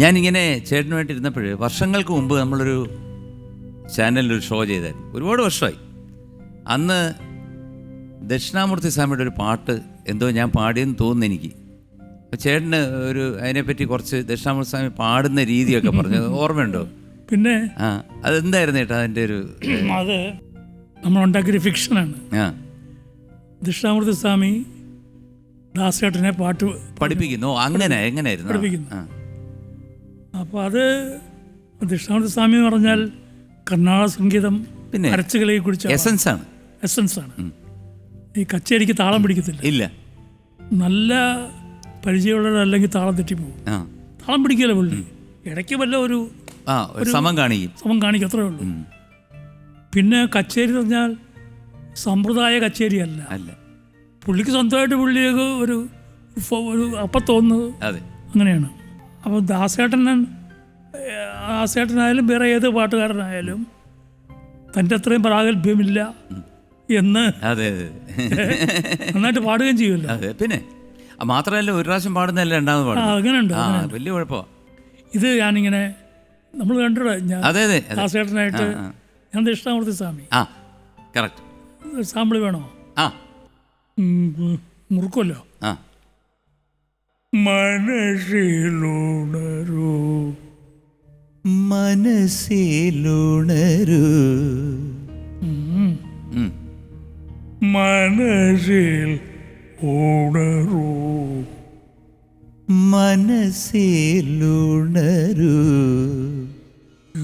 ഞാനിങ്ങനെ ചേട്ടനുമായിട്ട് ഇരുന്നപ്പോൾ വർഷങ്ങൾക്ക് മുമ്പ് നമ്മളൊരു ചാനലിൽ ഒരു ഷോ ചെയ്തായിരുന്നു. ഒരുപാട് വർഷമായി. അന്ന് ദക്ഷിണാമൂർത്തി സ്വാമിയുടെ ഒരു പാട്ട് എന്തോ ഞാൻ പാടിയെന്ന് തോന്നുന്നു എനിക്ക്. അപ്പോൾ ചേട്ടന് ഒരു അതിനെപ്പറ്റി കുറച്ച് ദക്ഷിണാമൂർത്തി സ്വാമി പാടുന്ന രീതിയൊക്കെ പറഞ്ഞു. ഓർമ്മയുണ്ടോ? പിന്നെ ആ അതെന്തായിരുന്നു ചേട്ടാ അതിന്റെ ഒരു അത് നമ്മളുണ്ടാക്കിയൊരു ഫിക്ഷനാണ്. ആ. ദക്ഷിണാമൂർത്തി സ്വാമി ദാസേട്ടനെ പാട്ട് പഠിപ്പിക്കുന്നു? അങ്ങനെ എങ്ങനെയായിരുന്നു? പഠിപ്പിക്കുന്നു. അപ്പോൾ അത് ദക്ഷിണാമൂർത്തി സ്വാമി എന്ന് പറഞ്ഞാൽ കർണാടക സംഗീതം പിന്നെ അരച്ചുകളെ കുറിച്ച് എസൻസ് ആണ് എസൻസ് ആണ് ഈ കച്ചേരിക്ക് താളം പിടിക്കത്തില്ല. ഇല്ല. നല്ല പരിചയമുള്ള അല്ലെങ്കിൽ താളം തെറ്റിപ്പോകും. താളം പിടിക്കില്ല പുള്ളി? ഇടയ്ക്ക് വല്ല ഒരു സമം കാണിക്കും. സമം കാണിക്കും അത്രേ കാണിക്കത്രേ ഉള്ളൂ പിന്നെ കച്ചേരി എന്ന് പറഞ്ഞാൽ സമ്പ്രദായ കച്ചേരിയല്ല അല്ല. പുള്ളിക്ക് സ്വന്തമായിട്ട് പുള്ളിയൊക്കെ ഒരു ഒരു അപ്പം തോന്നുന്നത് അങ്ങനെയാണ്. അപ്പോൾ ദാസേട്ടൻ ദാസേട്ടനായാലും വേറെ ഏത് പാട്ടുകാരനായാലും തന്റെ അത്രയും പ്രാഗൽഭ്യമില്ല എന്ന് അതെ നന്നായിട്ട് പാടുകയും ചെയ്യുമല്ലോ. അതെ പിന്നെ മാത്രമല്ല ഒരു പ്രാവശ്യം പാടുന്നതല്ല രണ്ടാമത് പാടും അങ്ങനെയുണ്ട് വലിയ കുഴപ്പമാ. ഇത് ഞാനിങ്ങനെ നമ്മൾ കണ്ടിട ഞാൻ അതെ ദാസേട്ടനായിട്ട്. ഞാൻ ദക്ഷിണാമൂർത്തി സ്വാമി. ആ കറക്റ്റ് സാമ്പിൾ വേണോ? ആ. മുറുക്കുമല്ലോ. ആ. മനസ്സിലുണരൂ. മനസ്സിലുണരൂ. മനസ്സിൽ ഉണരൂ. മനസ്സിലുണരൂ.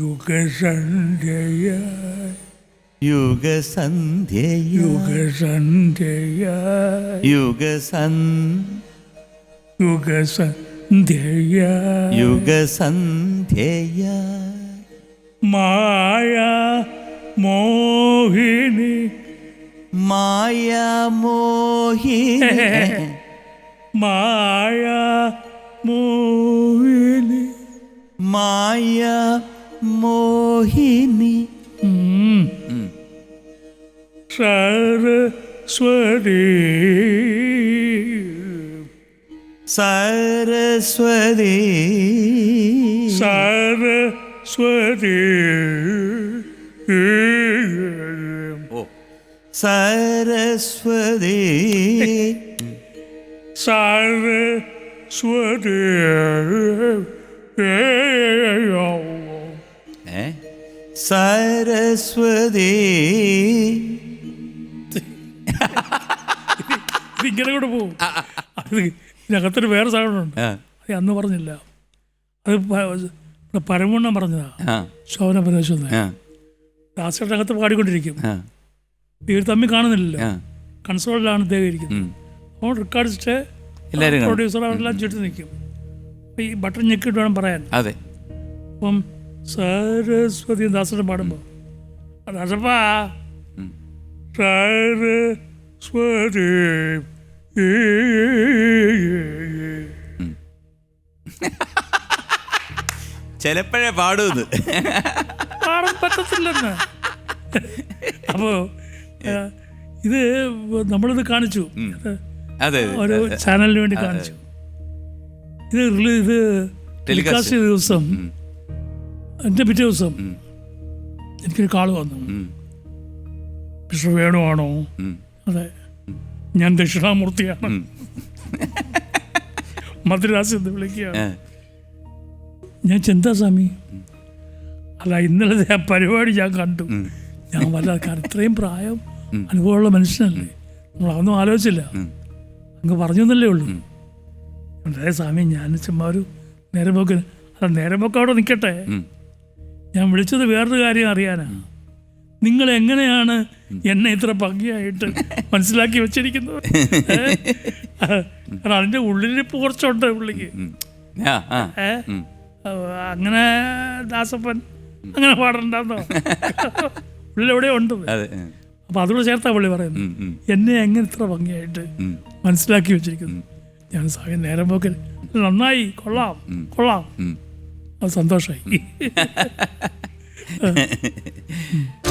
യുഗസന്ധ്യയായി യുഗസന്ധ്യ യുഗസന്ധ്യയായി യുഗസൻ യുഗസന്ധ്യയായി യുഗസന്ധ്യയ. മായ മോഹിനി. മായ മോഹിനി. മായ മോഹിനി. ഉം. ഉം. സരസ്വതി സരസ്വതി. സരസ്വതി. സരസ്വതി. സരസ്വതി. സരസ്വതി. ഇതിങ്ങനെ കൂടെ പോകും. ഇതിനകത്തൊരു വേറെ സാധനമുണ്ട്. അത് അന്ന് പറഞ്ഞില്ല. അത് പരമണ്ണം പറഞ്ഞതാ. ശോഭന പ്രദേശം ദാസിയുടെ ദാസയുടെ അകത്ത് പാടിക്കൊണ്ടിരിക്കും. ഇവർ തമ്മിൽ കാണുന്നില്ലല്ലോ. കൺസോളിലാണ് ഇദ്ദേഹം ഇരിക്കുന്നത്. അപ്പോൾ റെക്കോർഡിസ്റ്റ് എല്ലാവരും പ്രൊഡ്യൂസർ അവരെല്ലാം ചുറ്റി നിൽക്കും. ഈ ബട്ടൺ ഞെക്കിട്ട് വേണം പറയാൻ. അതെ. അപ്പം സരസ്വതി ദാസനെ പാടുമ്പോൾ ദാസപ്പാ. സരസ്വതി ചിലപ്പോഴേ പാടുന്ന്. പാടാൻ പറ്റത്തില്ലെന്ന്. അപ്പോൾ ഇത് നമ്മളിത് കാണിച്ചു. ഓരോ അതെ ഒരു ചാനലിന് വേണ്ടി കാണിച്ചു. ഇത് ഇത് ടെലികാസ്റ്റ്. ചെയ്ത ദിവസം. എന്റെ എന്റെ പിറ്റേ ദിവസം. എനിക്കൊരു കാൾ വന്നു. വിഷു മിസ്റ്റർ വേണുവാണോ അതെ. ഞാൻ ദക്ഷിണാമൂർത്തിയാണ്. മദ്രാസ് എന്ന് വിളിക്കുകയാണ്. ഞാൻ ചിന്താസ്വാമി അല്ല ഇന്നലത്തെ ആ പരിപാടി ഞാൻ കണ്ടു. ഞാൻ വല്ലാതെ കാരണം ഇത്രയും പ്രായം. അനുഭവമുള്ള മനുഷ്യനല്ലേ? നമ്മൾ അതൊന്നും ആലോചിച്ചില്ല. അങ്ങ് പറഞ്ഞു എന്നല്ലേ ഉള്ളൂ അതെ സ്വാമി ഞാൻ ചുമ്മാ ഒരു നേരമ്പോക്ക് അല്ല നേരമ്പോക്ക് അവിടെ നിൽക്കട്ടെ ഞാൻ വിളിച്ചത് വേറൊരു കാര്യം അറിയാനാ. നിങ്ങൾ എങ്ങനെയാണ് എന്നെ ഇത്ര ഭംഗിയായിട്ട് മനസ്സിലാക്കി വെച്ചിരിക്കുന്നത്? കാരണം അതിന്റെ ഉള്ളിലിരിപ്പ് കുറച്ചുണ്ട് പുള്ളിക്ക്. ഉം. അങ്ങനെ ദാസപ്പൻ അങ്ങനെ പാടണ്ടെന്നോ? പുള്ളിലെവിടെ ഉണ്ട്. അതെ. അപ്പൊ അതോട് ചേർത്താ പുള്ളി. ഉം. എന്നെ എങ്ങനെ ഇത്ര ഭംഗിയായിട്ട് മനസ്സിലാക്കി വെച്ചിരിക്കുന്നു? ഞാൻ സാഹചര്യം നേരം പോക്കൽ നന്നായി കൊള്ളാം കൊള്ളാം. അത് സന്തോഷമായി